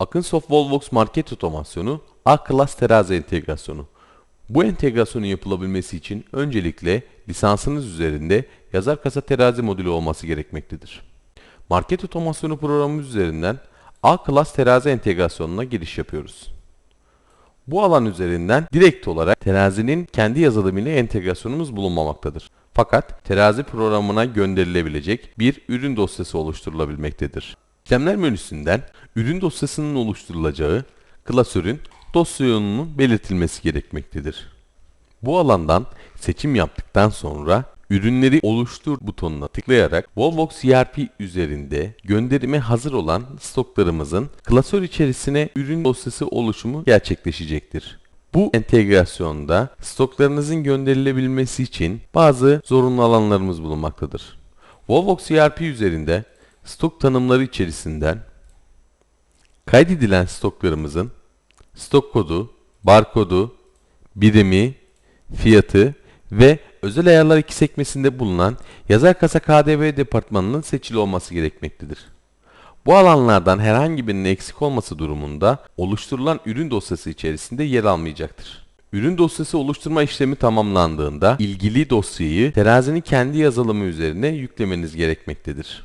Akınsoft Volvox market otomasyonu A-Class terazi entegrasyonu. Bu entegrasyonun yapılabilmesi için öncelikle lisansınız üzerinde yazar kasa terazi modülü olması gerekmektedir. Market otomasyonu programımız üzerinden A-Class terazi entegrasyonuna giriş yapıyoruz. Bu alan üzerinden direkt olarak terazinin kendi yazılımıyla entegrasyonumuz bulunmamaktadır. Fakat terazi programına gönderilebilecek bir ürün dosyası oluşturulabilmektedir. İşlemler menüsünden ürün dosyasının oluşturulacağı klasörün dosya yolunun belirtilmesi gerekmektedir. Bu alandan seçim yaptıktan sonra ürünleri oluştur butonuna tıklayarak Volvox ERP üzerinde gönderime hazır olan stoklarımızın klasör içerisine ürün dosyası oluşumu gerçekleşecektir. Bu entegrasyonda stoklarınızın gönderilebilmesi için bazı zorunlu alanlarımız bulunmaktadır. Volvox ERP üzerinde stok tanımları içerisinden kaydedilen stoklarımızın stok kodu, barkodu, birimi, fiyatı ve özel ayarlar iki sekmesinde bulunan yazar kasa KDV departmanının seçili olması gerekmektedir. Bu alanlardan herhangi birinin eksik olması durumunda oluşturulan ürün dosyası içerisinde yer almayacaktır. Ürün dosyası oluşturma işlemi tamamlandığında ilgili dosyayı terazinin kendi yazılımı üzerine yüklemeniz gerekmektedir.